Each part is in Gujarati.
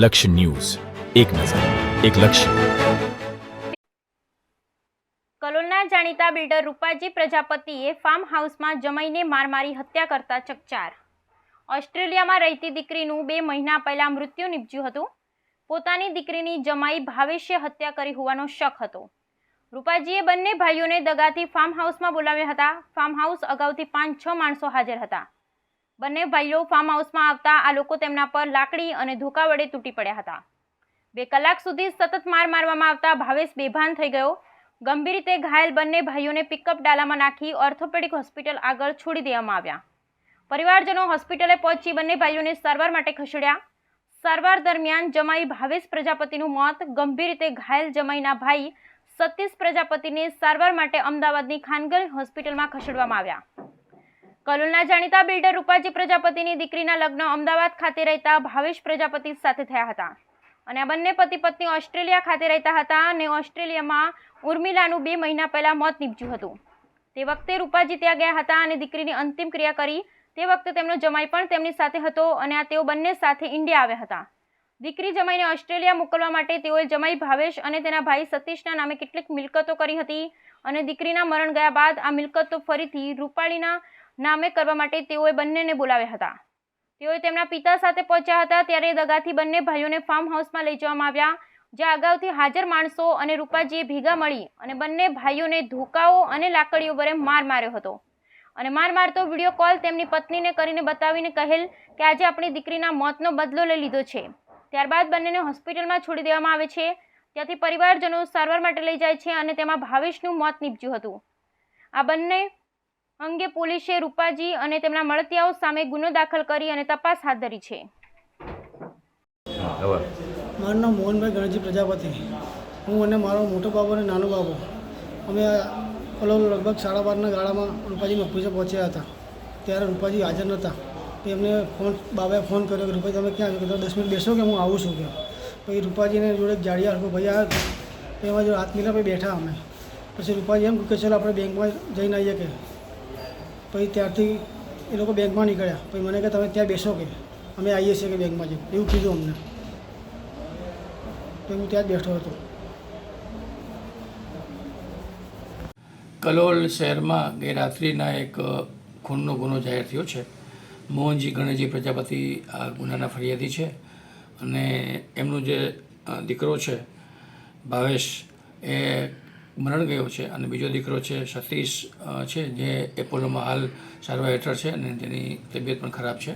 લક્ષ્ય ન્યૂઝ. એક નજર, એક લક્ષ્ય. કલોલના જાણીતા બિલ્ડર રૂપાજી પ્રજાપતિએ ફાર્મ હાઉસમાં જમાઈને માર મારી હત્યા કરતા ચકચાર. ઓસ્ટ્રેલિયામાં રહેતી દીકરીનું બે મહિના પહેલા મૃત્યુ નીપજ્યું હતું. પોતાની દીકરીની જમાઈ ભાવેશે હત્યા કરી હોવાનો શક હતો. રૂપાજીએ બંને ભાઈઓને દગાથી ફાર્મ હાઉસમાં બોલાવ્યા હતા. ફાર્મ હાઉસ અગાઉથી પાંચ છ માણસો હાજર હતા. બંને ભાઈઓ ફાર્મ હાઉસમાં આવતા આ લોકો તેમના પર લાકડી અને ધોકા વડે તૂટી પડ્યા હતા. બે કલાક સુધી સતત માર મારવામાં આવતા ભાવેશ બેભાન થઈ ગયો. ગંભીર રીતે ઘાયલ બંને ભાઈઓને પિકઅપ ડાલામાં નાખી ઓર્થોપેડિક હોસ્પિટલ આગળ છોડી દેવામાં આવ્યા. પરિવારજનો હોસ્પિટલે પહોંચી બંને ભાઈઓને સારવાર માટે ખસેડ્યા. સારવાર દરમિયાન જમાઈ ભાવેશ પ્રજાપતિનું મોત, ગંભીર રીતે ઘાયલ જમાઈના ભાઈ સતીશ પ્રજાપતિને સારવાર માટે અમદાવાદની ખાનગર હોસ્પિટલમાં ખસેડવામાં આવ્યા. કલોલના જાણીતા બિલ્ડર રૂપાજી પ્રજાપતિની દીકરીના લગ્ન અમદાવાદ ખાતે રહેતા ભાવેશ પ્રજાપતિ સાથે થયા હતા. અને આ બંને પતિ પત્ની ઓસ્ટ્રેલિયા ખાતે રહેતા હતા અને ઓસ્ટ્રેલિયામાં ઉર્મિલાનું બે મહિના પહેલા મોત નીપજ્યું હતું. તે વખતે રૂપાજી ત્યાં ગયા હતા અને દીકરીની અંતિમ ક્રિયા કરી. તે વખતે તેમનો જમાઈ પણ તેમની સાથે હતો અને આ તેઓ બંને સાથે ઇન્ડિયા આવ્યા હતા. દીકરી જમાઈને ઓસ્ટ્રેલિયા મોકલવા માટે તેઓએ જમાઈ ભાવેશ અને તેના ભાઈ સતીશના નામે કેટલીક મિલકતો કરી હતી અને દીકરીના મરણ ગયા બાદ આ મિલકતો ફરીથી રૂપાળીના નામે કરવા માટે તેઓએ બંનેને બોલાવ્યા હતા. તેઓએ તેમના પિતા સાથે પહોંચ્યા હતા ત્યારે દગાથી બંને ભાઈઓને ફાર્મ હાઉસમાં લઈ જવામાં આવ્યા, જ્યાં અગાઉથી હાજર માણસો અને રૂપાજીએ ભેગા મળી અને બંને ભાઈઓને ધોકાઓ અને લાકડીઓ વડે માર માર્યો હતો. અને માર મારતો વીડિયો કોલ તેમની પત્નીને કરીને બતાવીને કહેલ કે આજે આપણી દીકરીના મોતનો બદલો લઈ લીધો છે. ત્યારબાદ બંનેને હોસ્પિટલમાં છોડી દેવામાં આવે છે. ત્યાંથી પરિવારજનો સારવાર માટે લઈ જાય છે અને તેમાં ભાવેશનું મોત નીપજ્યું હતું. આ બંને અંગે પોલીસે રૂપાજી અને તેમના મળતિયાઓ સામે ગુનો દાખલ કરી અને તપાસ હાથ ધરી છે. મારું નામ મોહનભાઈ ગણજી પ્રજાપતિ. હું અને મારો મોટો બાબો અને નાનો બાબો અમે કલોલ લગભગ સાડા બારના ગાળામાં રૂપાજીની ઓફિસે પહોંચ્યા હતા. ત્યારે રૂપાજી હાજર નહોતા. તો એમને ફોન બાબાએ ફોન કર્યો કે રૂપાજી તમે ક્યાં આવ્યો કે દસ મિનિટ બેસો કે હું આવું છું કે. પછી રૂપાજીને જોડે જાડિયા હરકો ભાઈ આવ્યો તો એમાં જો હાથ મિલા બેઠા અમે. પછી રૂપાજી એમ કહ્યું કે ચાલો આપણે બેંકમાં જઈને આવીએ કે. પછી ત્યારથી એ લોકો બેંકમાં નીકળ્યા. પછી મને કે, તમે ત્યાં બેસો કે? અમે આવીએ છીએ કે બેંકમાં જઈને? એવું કીધું અમને. તો હું ત્યાં જ બેઠો હતો. કલોલ શહેરમાં ગઈરાત્રિના એક ખૂનનો ગુનો જાહેર થયો છે. મોહનજી ગણેશજી પ્રજાપતિ આ ગુનાના ફરિયાદી છે અને એમનો જે દીકરો છે, ભાવેશ, એ મરણ ગયો છે અને બીજો દીકરો છે સતીશ છે, જે એપોલોમાં હાલ સારવાર હેઠળ છે અને તેની તબિયત પણ ખરાબ છે.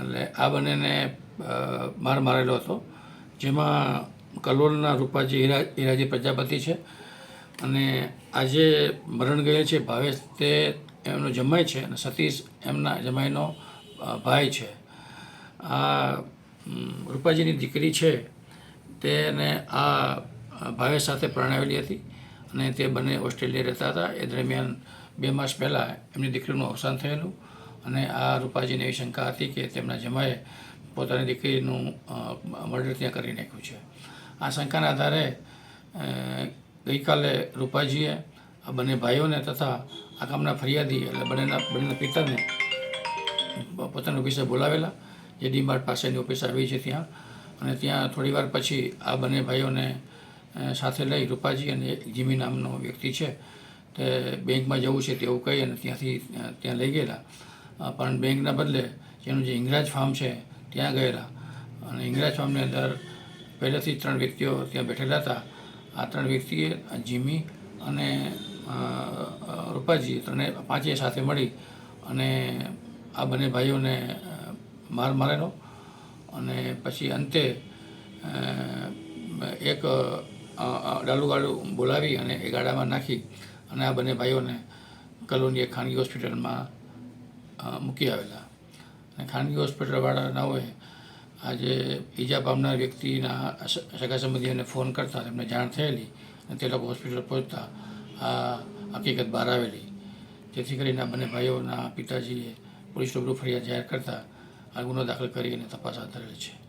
એટલે આ બંનેને માર મારેલો હતો, જેમાં કલોલના રૂપાજી હીરા, હીરાજી પ્રજાપતિ છે. અને આજે મરણ ગયેલ છે, ભાવેશ તે એમનો જમાઈ છે અને સતીશ એમના જમાઈનો ભાઈ છે. આ રૂપાજીની દીકરી છે, તેને આ ભાવેશ સાથે પરણાવેલી હતી અને તે બંને ઓસ્ટ્રેલિયા રહેતા હતા. એ દરમિયાન બે માસ પહેલાં એમની દીકરીનું અવસાન થયેલું અને આ રૂપાજીને એવી શંકા હતી કે તેમના જમાએ પોતાની દીકરીનું મર્ડર ત્યાં કરી નાખ્યું છે. આ શંકાના આધારે ગઈકાલે રૂપાજીએ આ બંને ભાઈઓને તથા આ કામના ફરિયાદી એટલે બંનેના બંનેના પિતાને પોતાની ઓફિસે બોલાવેલા. જે ડીમાર્ટ પાસેની ઓફિસ આવી છે ત્યાં. અને ત્યાં થોડી વાર પછી આ બંને ભાઈઓને સાથે લઈ રૂપાજી અને જીમી નામનો વ્યક્તિ છે. તે બેંકમાં જવું છે તેવું કહી અને ત્યાંથી ત્યાં લઈ ગયેલા. પણ બેંકના બદલે જેનું જે ઇંગરાજ ફાર્મ છે ત્યાં ગયેલા. અને ઇંગરાજ ફાર્મની અંદર પહેલેથી ત્રણ વ્યક્તિઓ ત્યાં બેઠેલા હતા. આ ત્રણ વ્યક્તિએ જીમી અને રૂપાજી ત્રણે પાંચેય સાથે મળી અને આ બંને ભાઈઓને માર મારેલો. અને પછી અંતે એક ડાલુ ગાડું બોલાવી અને એ ગાડામાં નાખી અને આ બંને ભાઈઓને કલોની ખાનગી હોસ્પિટલમાં મૂકી આવેલા. અને ખાનગી હોસ્પિટલવાળાનાઓએ આજે ઈજા પામનાર વ્યક્તિના સગા સંબંધીઓને ફોન કરતા, તેમને જાણ થયેલી અને તે લોકો હોસ્પિટલ પહોંચતા, આ હકીકત બહાર આવેલી. જેથી કરીને બંને ભાઈઓના પિતાજીએ પોલીસ રૂબરૂ ફરિયાદ જાહેર કરતા આ ગુનો દાખલ કરી અને તપાસ હાથ ધરેલ છે.